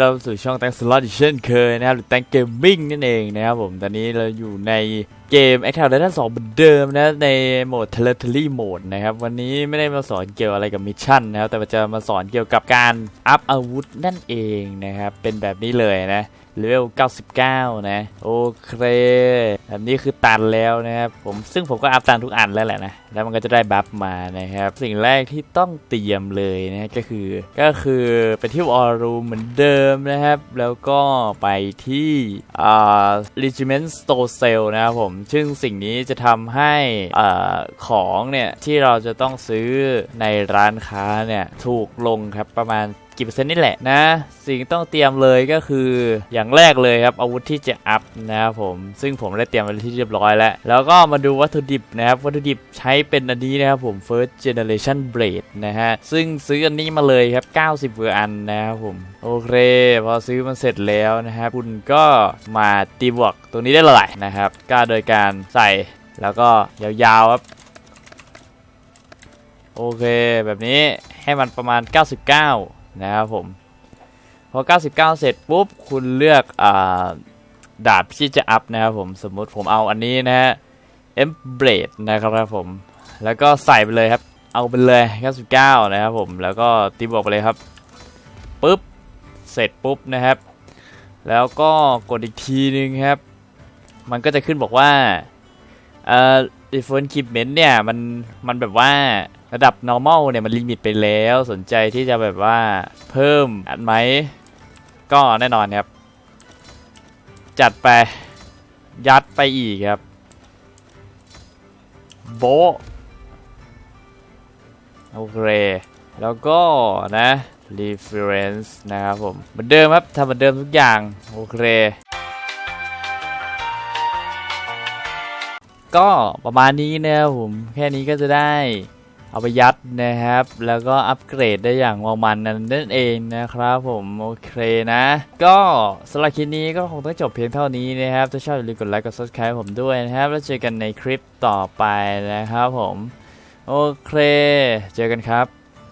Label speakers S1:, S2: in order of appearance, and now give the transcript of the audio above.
S1: เราสู่ช่องแตงสล็อตอีกเช่นเคยนะครับหรือแตงเกมมิ่งนั่นเองนะครับผมตอนนี้เราอยู่ในเกม a c t i v e Titan 2เหมือนเดิมนะในโหมด Territory Mode นะครับวันนี้ไม่ได้มาสอนเกี่ยวอะไรกับมิชชั่นนะครับแต่จะมาสอนเกี่ยวกับการอัพอาวุธนั่นเองนะครับเป็นแบบนี้เลยนะเลเวล 99 นะ โอเคแบบนี้คือตันแล้วนะครับผมซึ่งผมก็อัพตันทุกอันแล้วแหละนะ แล้วมันก็จะได้บัฟมานะครับ สิ่งแรกที่ต้องเตรียมเลยนะก็คือ ก็คือไปที่วอรูมเหมือนเดิมนะครับ แล้วก็ไปที่อ่า Regiment Store Sale นะครับผมซึ่งสิ่งนี้จะทำให้ของเนี่ยที่เราจะต้องซื้อในร้านค้าเนี่ยถูกลงครับประมาณ กี่เปอร์เซ็นต์นี่แหละนะ สิ่งต้องเตรียมเลยก็คืออย่างแรกเลยครับอาวุธที่จะอัพนะครับผมซึ่งผมได้เตรียมไว้ที่เรียบร้อยแล้ว แล้วก็มาดูวัตถุดิบนะครับวัตถุดิบใช้เป็นอันนี้นะครับผม first generation blade นะฮะซึ่งซื้ออันนี้มาเลยครับ 90กว่าอันนะครับผมโอเค พอซื้อมันเสร็จแล้วนะครับคุณก็มาตีบวกตรงนี้ได้เลยนะครับ ก็โดยการใส่แล้วก็ยาวๆครับโอเคแบบนี้ให้มันประมาณ 99 นะครับผม พอ 99 เสร็จปุ๊บ คุณเลือกอ่าดาบที่จะอัพนะครับผม สมมุติผมเอาอันนี้นะฮะ e m b l a d e นะครับผม แล้วก็ใส่ไปเลยครับ เอาไปเลย 99 นะครับผม แล้วก็ตีบวกไปเลยครับปุ๊บ เสร็จปุ๊บนะครับ แล้วก็กดอีกทีนึงครับ มันก็จะขึ้นบอกว่าเอ่อ different equipment เนี่ย มัน มันแบบว่า ระดับ normal เนี่ยมันลิมิตไปแล้วสนใจที่จะแบบว่าเพิ่มอันไหมก็แน่นอนครับ จัดไปยัดไปอีกครับ โบโอเคแล้วก็นะ reference นะครับผม เหมือนเดิมครับทำเหมือนเดิมทุกอย่าง โอเค ก็ประมาณนี้นะครับผม แค่นี้ก็จะได้ เอาไปยัดนะครับ แล้วก็อัปเกรดได้อย่างวามันนั่นเองนะครับผมโอเคนะ ก็สำหรับคลิปนี้ก็คงต้องจบเพียงเท่านี้นะครับ ถ้าชอบอย่าลืมกดไลค์กด subscribe ผมด้วยนะครับ แล้วเจอกันในคลิปต่อไปนะครับผม โอเค เจอกันครับ